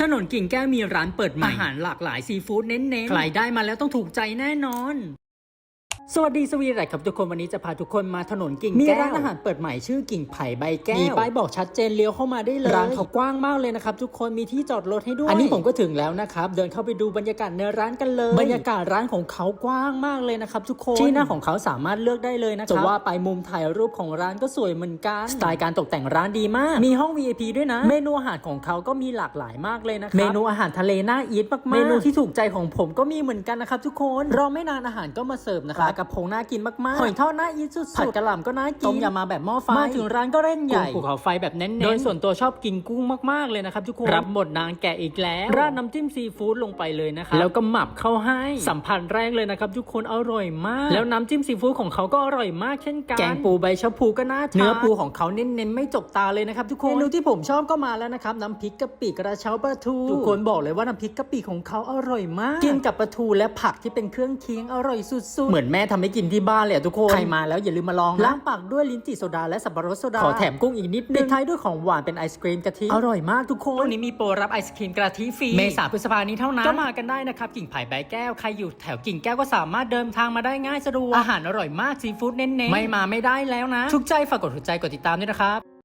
ถนนกิ่งแก้วมีร้านเปิดใหม่อาหารหลากหลายซีฟู้ดเน้นๆ ใครได้มาแล้วต้องถูกใจแน่นอน สวัสดีสวีดัตครับทุกคนวันนี้จะพาทุกคนมาถนนกิ่งแก้วมีร้านอาหารเปิดใหม่ชื่อกิ่งไผ่ใบแก้วมีป้ายบอกชัดเจนเลี้ยวเข้ามาได้เลยร้านเขากว้างมากเลยนะครับทุกคนมีที่จอดรถให้ด้วย อันนี้ผมก็ถึงแล้วนะครับเดินเข้าไปดูบรรยากาศในร้านกันเลย บรรยากาศร้านของเขากว้างมากเลยนะครับทุกคนที่หน้าของเขาสามารถเลือกได้เลยนะครับจะว่าไปมุมถ่ายรูปของร้านก็สวยเหมือนกันสไตล์การตกแต่งร้านดีมาก มีห้อง VIP ด้วยนะ เมนูอาหารของเขาก็มีหลากหลายมากเลยนะครับเมนูอาหารทะเลน่าอีทมากๆเมนูที่ถูกใจของผมก็มีเหมือนกันนะครับทุกคนรอไม่นานอาหารก็มาเสิร์ฟนะคะปลากระพงน่ากินมากๆหอยทอดน่าอีทสุดๆผัดกะหล่ำก็น่ากินต้มยำมาแบบหม้อไฟมาถึงร้านก็เล่นใหญ่ภูเขาไฟแบบเน้นๆโดยส่วนตัวชอบกินกุ้งมากๆเลยนะครับทุกคนรับบทนางแกะอีกแล้วราดน้ำจิ้มซีฟู้ดลงไปเลยนะครับแล้วก็หมับเข้าให้สัมผัสแรกเลยนะครับทุกคนอร่อยมาก แล้วน้ำจิ้มซีฟู้ดของเขาก็อร่อยมากเช่นกันแกงปูใบชะพูก็น่าทานเนื้อปูของเขาเน้นๆไม่จกตาเลยนะครับทุกคนเมนูที่ผมชอบก็มาแล้วนะครับน้ำพริกกะปิกระเช้าปลาทูทุกคนบอกเลยว่าน้ำพริกกะปิของเขาอร่อยมาก กินกับปลาทูและผักที่เป็นเครื่องเคียงอร่อยสุดๆ เหมือนแม่ทำให้กินที่บ้านเลยอะทุกคน ใครมาแล้วอย่าลืมมาลองนะล้างปากด้วยลิ้นจี่โซดาและสับปะรดโซดา ขอแถมกุ้งอีกนิดนึงปิดท้ายด้วยของหวานเป็นไอศครีมกะทิ อร่อยมากทุกคนวันนี้มีโปรรับไอศครีมกะทิฟรี เมษาพฤษภานี้เท่านั้น ก็มากันได้นะครับ กิ่งไผ่ใบแก้ว ใครอยู่แถวกิ่งแก้วก็สามารถเดินทางมาได้ง่ายสะดวก อาหารอร่อยมากซีฟู้ดเน้นๆ ไม่มาไม่ได้แล้วนะ ทุกใจฝากกดถูกใจกดติดตามด้วยนะครับ